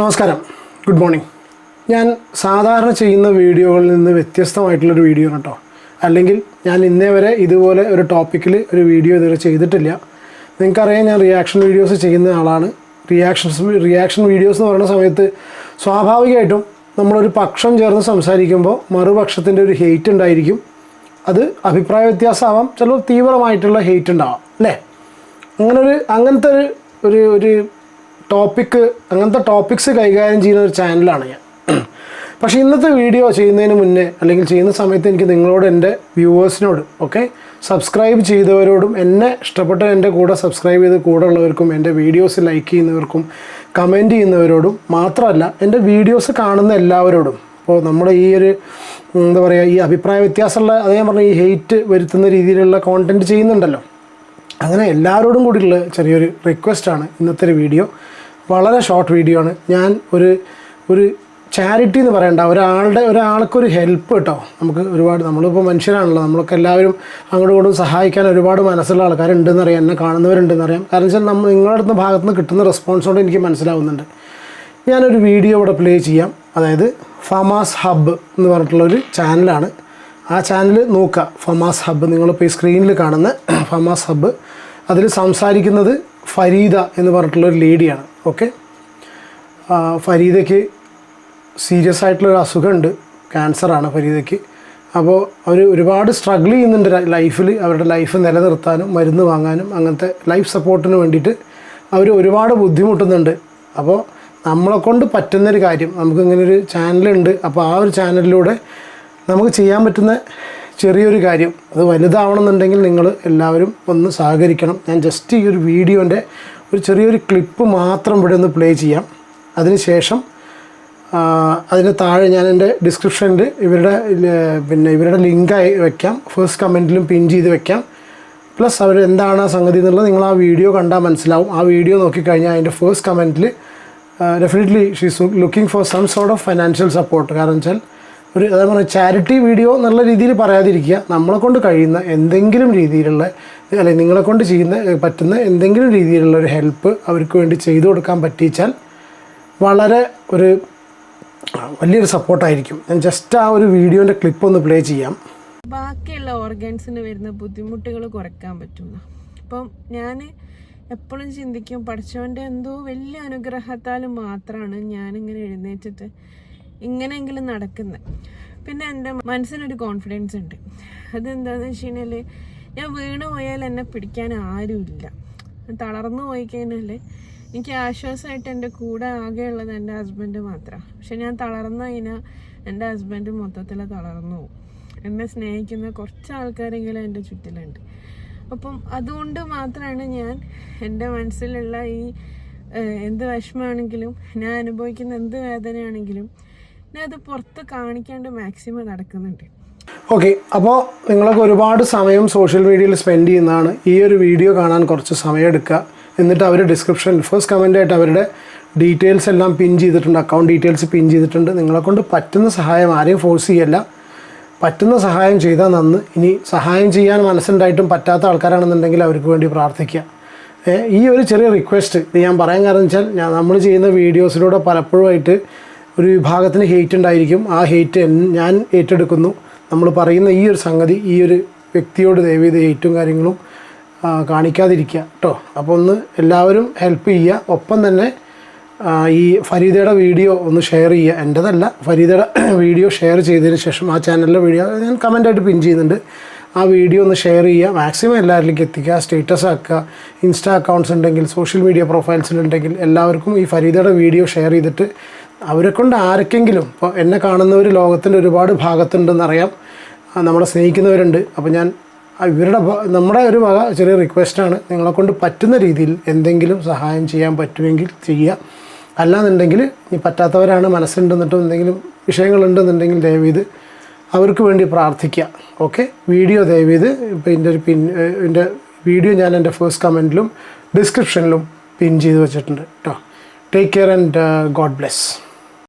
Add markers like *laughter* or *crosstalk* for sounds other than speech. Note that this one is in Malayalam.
നമസ്കാരം. ഗുഡ് മോർണിംഗ് ഞാൻ സാധാരണ ചെയ്യുന്ന വീഡിയോകളിൽ നിന്ന് വ്യത്യസ്തമായിട്ടുള്ളൊരു വീഡിയോ കേട്ടോ. അല്ലെങ്കിൽ ഞാൻ ഇന്നേ വരെ ഇതുപോലെ ഒരു ടോപ്പിക്കിൽ ഒരു വീഡിയോ ഇതുവരെ ചെയ്തിട്ടില്ല. നിങ്ങൾക്കറിയാം ഞാൻ റിയാക്ഷൻ വീഡിയോസ് ചെയ്യുന്ന ആളാണ്. റിയാക്ഷൻസ് റിയാക്ഷൻ വീഡിയോസ് എന്ന് പറയുന്ന സമയത്ത് സ്വാഭാവികമായിട്ടും നമ്മളൊരു പക്ഷം ചേർന്ന് സംസാരിക്കുമ്പോൾ മറുപക്ഷത്തിന്റെ ഒരു ഹെയ്റ്റ് ഉണ്ടായിരിക്കും. അത് അഭിപ്രായ വ്യത്യാസമാവാം. ചിലപ്പോൾ തീവ്രമായിട്ടുള്ള ഹെയ്റ്റ് ഉണ്ടാവാം. അല്ലേ? അങ്ങനൊരു അങ്ങനത്തെ ഒരു ഒരു ടോപ്പിക്ക് അങ്ങനത്തെ ടോപ്പിക്സ് കൈകാര്യം ചെയ്യുന്ന ഒരു ചാനലാണ് ഞാൻ. പക്ഷേ ഇന്നത്തെ വീഡിയോ ചെയ്യുന്നതിന് മുന്നേ അല്ലെങ്കിൽ ചെയ്യുന്ന സമയത്ത് എനിക്ക് നിങ്ങളോട് എന്റെ വ്യൂവേഴ്സിനോട് ഓക്കെ സബ്സ്ക്രൈബ് ചെയ്തവരോടും എന്നെ ഇഷ്ടപ്പെട്ട എന്റെ കൂടെ സബ്സ്ക്രൈബ് ചെയ്ത് കൂടെ ഉള്ളവർക്കും എന്റെ വീഡിയോസ് ലൈക്ക് ചെയ്യുന്നവർക്കും കമന്റ് ചെയ്യുന്നവരോടും മാത്രമല്ല എന്റെ വീഡിയോസ് കാണുന്ന എല്ലാവരോടും അപ്പോൾ നമ്മുടെ ഈ ഒരു എന്താ പറയുക ഈ അഭിപ്രായ വ്യത്യാസമുള്ള അതേ പറഞ്ഞ ഈ ഹെയ്റ്റ് വരുത്തുന്ന രീതിയിലുള്ള കോണ്ടന്റ് ചെയ്യുന്നുണ്ടല്ലോ. അങ്ങനെ എല്ലാവരോടും കൂടിയുള്ള ചെറിയൊരു റിക്വസ്റ്റാണ് ഇന്നത്തെ ഒരു വീഡിയോ വളരെ ഷോർട്ട് വീഡിയോ ആണ്. ഞാൻ ഒരു ഒരു ചാരിറ്റി എന്ന് പറയണ്ട ഒരാളുടെ ഒരാൾക്കൊരു ഹെൽപ്പ് കേട്ടോ. നമുക്ക് ഒരുപാട് നമ്മളിപ്പോൾ മനുഷ്യരാണല്ലോ നമ്മളൊക്കെ എല്ലാവരും അങ്ങോട്ടും ഇങ്ങോട്ടും സഹായിക്കാൻ ഒരുപാട് മനസ്സുള്ള ആൾക്കാരുണ്ടെന്ന് അറിയാം എന്നെ കാണുന്നവരുണ്ടെന്ന് അറിയാം. കാരണം വെച്ചാൽ നമ്മൾ നിങ്ങളുടെ അടുത്ത് ഭാഗത്ത് നിന്ന് കിട്ടുന്ന റെസ്പോൺസോടെ എനിക്ക് മനസ്സിലാവുന്നുണ്ട്. ഞാനൊരു വീഡിയോ ഇവിടെ പ്ലേ ചെയ്യാം. അതായത് ഫമാസ് ഹബ്ബ് എന്ന് പറഞ്ഞിട്ടുള്ളൊരു ചാനലാണ് ആ ചാനൽ നോക്കുക ഫമാസ് ഹബ്ബ് നിങ്ങളിപ്പോൾ ഈ സ്ക്രീനിൽ കാണുന്ന *clears throat* ഫമാസ് ഹബ്ബ് അതിൽ സംസാരിക്കുന്നത് ഫരീദ എന്ന് പറഞ്ഞിട്ടുള്ളൊരു ലേഡിയാണ് ഓക്കെ ഫരീദയ്ക്ക് സീരിയസ് ആയിട്ടുള്ളൊരു അസുഖമുണ്ട് ക്യാൻസറാണ് ഫരീദയ്ക്ക്. അപ്പോൾ അവർ ഒരുപാട് സ്ട്രഗിൾ ചെയ്യുന്നുണ്ട് ലൈഫിൽ അവരുടെ ലൈഫ് നിലനിർത്താനും മരുന്ന് വാങ്ങാനും അങ്ങനത്തെ ലൈഫ് സപ്പോർട്ടിന് വേണ്ടിയിട്ട് അവർ ഒരുപാട് ബുദ്ധിമുട്ടുന്നുണ്ട്. അപ്പോൾ നമ്മളെക്കൊണ്ട് പറ്റുന്നൊരു കാര്യം നമുക്കിങ്ങനെ ഒരു ചാനലുണ്ട് അപ്പോൾ ആ ഒരു ചാനലിലൂടെ നമുക്ക് ചെയ്യാൻ പറ്റുന്ന ചെറിയൊരു കാര്യം അത് വലുതാവണമെന്നുണ്ടെങ്കിൽ നിങ്ങൾ എല്ലാവരും ഒന്ന് സഹകരിക്കണം. ഞാൻ ജസ്റ്റ് ഈ ഒരു വീഡിയോന്റെ ഒരു ചെറിയൊരു ക്ലിപ്പ് മാത്രം ഇവിടെ ഒന്ന് പ്ലേ ചെയ്യാം. അതിനുശേഷം ശേഷം അതിന് താഴെ ഞാൻ എന്റെ ഡിസ്ക്രിപ്ഷനിൽ ഇവരുടെ പിന്നെ ഇവരുടെ ലിങ്കായി വെക്കാം. ഫസ്റ്റ് കമന്റിലും പിൻ ചെയ്ത് വെക്കാം. പ്ലസ് അവർ എന്താണ് ആ സംഗതി എന്നുള്ളത് നിങ്ങൾ ആ വീഡിയോ കണ്ടാൽ മനസ്സിലാവും. ആ വീഡിയോ നോക്കിക്കഴിഞ്ഞാൽ അതിന്റെ ഫസ്റ്റ് കമന്റിൽ definitely she's looking for some sort of financial support കാരണം വെച്ചാൽ ഒരു അതായത് പറഞ്ഞ ചാരിറ്റി വീഡിയോ നല്ല രീതിയിൽ പറയാതിരിക്കുക. നമ്മളെ കൊണ്ട് കഴിയുന്ന എന്തെങ്കിലും രീതിയിലുള്ള അല്ലെങ്കിൽ നിങ്ങളെ കൊണ്ട് ചെയ്യുന്ന പറ്റുന്ന എന്തെങ്കിലും രീതിയിലുള്ള ഒരു ഹെൽപ്പ് അവർക്ക് വേണ്ടി ചെയ്തു കൊടുക്കാൻ പറ്റിച്ചാൽ വളരെ ഒരു വലിയൊരു സപ്പോർട്ടായിരിക്കും ഞാൻ ജസ്റ്റ് ആ ഒരു വീഡിയോന്റെ ക്ലിപ്പ് ഒന്ന് പ്ലേ ചെയ്യാം. ബാക്കിയുള്ള ഓർഗൻസിന് വരുന്ന ബുദ്ധിമുട്ടുകൾ കുറയ്ക്കാൻ പറ്റുന്നു. അപ്പം ഞാൻ എപ്പോഴും ചിന്തിക്കും പഠിച്ചവന്റെ എന്തോ വലിയ അനുഗ്രഹത്താൽ മാത്രമാണ് ഞാനിങ്ങനെ എഴുന്നേറ്റിട്ട് ഇങ്ങനെയെങ്കിലും നടക്കുന്നത് പിന്നെ എന്റെ മനസ്സിനൊരു കോൺഫിഡൻസ് ഉണ്ട്. അതെന്താണെന്ന് വെച്ച് കഴിഞ്ഞാൽ ഞാൻ വീണ് പോയാൽ എന്നെ പിടിക്കാൻ ആരുമില്ല. തളർന്നു പോയി കഴിഞ്ഞാൽ എനിക്ക് ആശ്വാസമായിട്ട് എന്റെ കൂടെ ആകെയുള്ളത് എന്റെ ഹസ്ബൻഡ് മാത്രമാണ് പക്ഷെ ഞാൻ തളർന്നു കഴിഞ്ഞാൽ എന്റെ ഹസ്ബൻഡ് മൊത്തത്തിൽ തളർന്നു പോകും എന്നെ സ്നേഹിക്കുന്ന കുറച്ച് ആൾക്കാരെങ്കിലും എന്റെ ചുറ്റിലുണ്ട്. അപ്പം അതുകൊണ്ട് മാത്രമാണ് ഞാൻ എന്റെ മനസ്സിലുള്ള ഈ എന്ത് വിഷമമാണെങ്കിലും ഞാൻ അനുഭവിക്കുന്ന എന്ത് വേദനയാണെങ്കിലും ഞാൻ അത് പുറത്ത് കാണിക്കാണ്ട് മാക്സിമം നടക്കുന്നുണ്ട്. ഓക്കെ അപ്പോൾ നിങ്ങളൊക്കെ ഒരുപാട് സമയം സോഷ്യൽ മീഡിയയിൽ സ്പെൻഡ് ചെയ്യുന്നതാണ്. ഈ ഒരു വീഡിയോ കാണാൻ കുറച്ച് സമയം എടുക്കുക. എന്നിട്ട് അവർ ഡിസ്ക്രിപ്ഷൻ ഫസ്റ്റ് കമന്റായിട്ട് അവരുടെ ഡീറ്റെയിൽസ് എല്ലാം പിൻ ചെയ്തിട്ടുണ്ട്. അക്കൗണ്ട് ഡീറ്റെയിൽസ് പിൻ ചെയ്തിട്ടുണ്ട്. നിങ്ങളെക്കൊണ്ട് പറ്റുന്ന സഹായം ആരെയും ഫോഴ്സ് ചെയ്യല്ല. പറ്റുന്ന സഹായം ചെയ്താൽ നന്ന്. ഇനി സഹായം ചെയ്യാൻ മനസ്സുണ്ടായിട്ടും പറ്റാത്ത ആൾക്കാരാണെന്നുണ്ടെങ്കിൽ അവർക്ക് വേണ്ടി പ്രാർത്ഥിക്കുക. ഈ ഒരു ചെറിയ റിക്വസ്റ്റ് ഞാൻ പറയാൻ കാരണം വെച്ചാൽ ഞാൻ നമ്മൾ ചെയ്യുന്ന വീഡിയോസിലൂടെ പലപ്പോഴുമായിട്ട് ഒരു വിഭാഗത്തിന് ഹെയ്റ്റ് ഉണ്ടായിരിക്കും. ആ ഹെയ്റ്റ് ഞാൻ ഏറ്റെടുക്കുന്നു. നമ്മൾ പറയുന്ന ഈ ഒരു സംഗതി ഈ ഒരു വ്യക്തിയോട് ദയവ് ഹെയ്റ്റും കാര്യങ്ങളും കാണിക്കാതിരിക്കുക കേട്ടോ അപ്പോൾ ഒന്ന് എല്ലാവരും ഹെൽപ്പ് ചെയ്യുക. ഒപ്പം തന്നെ ഈ ഫരീദയുടെ വീഡിയോ ഒന്ന് ഷെയർ ചെയ്യുക. എന്റെതല്ല ഫരീദയുടെ *clears throat* വീഡിയോ ഷെയർ ചെയ്തതിന് ശേഷം ആ ചാനലിലെ വീഡിയോ ഞാൻ കമന്റായിട്ട് പിൻ ചെയ്യുന്നുണ്ട്. ആ വീഡിയോ ഒന്ന് ഷെയർ ചെയ്യുക. മാക്സിമം എല്ലാവരിലേക്ക് എത്തിക്കുക. സ്റ്റേറ്റസ് ആക്കുക. ഇൻസ്റ്റാ അക്കൗണ്ട്സ് ഉണ്ടെങ്കിൽ സോഷ്യൽ മീഡിയ പ്രൊഫൈൽസിലുണ്ടെങ്കിൽ എല്ലാവർക്കും ഈ ഫരീദയുടെ വീഡിയോ ഷെയർ ചെയ്തിട്ട് അവരെ കൊണ്ട് ആർക്കെങ്കിലും ഇപ്പോൾ എന്നെ കാണുന്നവർ ലോകത്തിന്റെ ഒരുപാട് ഭാഗത്തുണ്ടെന്നറിയാം. നമ്മളെ സ്നേഹിക്കുന്നവരുണ്ട്. അപ്പോൾ ഞാൻ ഇവരുടെ നമ്മുടെ ഒരു വക ചെറിയ റിക്വസ്റ്റാണ് നിങ്ങളെ കൊണ്ട് പറ്റുന്ന രീതിയിൽ എന്തെങ്കിലും സഹായം ചെയ്യാൻ പറ്റുമെങ്കിൽ ചെയ്യുക അല്ലാന്നുണ്ടെങ്കിൽ ഇനി പറ്റാത്തവരാണ് മനസ്സുണ്ടെന്നിട്ടും എന്തെങ്കിലും വിഷയങ്ങളുണ്ടെന്നുണ്ടെങ്കിൽ ദയവീത് അവർക്ക് വേണ്ടി പ്രാർത്ഥിക്കുക. ഓക്കെ? വീഡിയോ ദയവീത് ഇപ്പോൾ ഇതിന്റെ ഒരു പിൻ ഇതിന്റെ വീഡിയോ ഞാൻ എന്റെ ഫേസ്റ്റ് കമന്റിലും ഡിസ്ക്രിപ്ഷനിലും പിൻ ചെയ്ത് വെച്ചിട്ടുണ്ട്. കേട്ടോ take care and God bless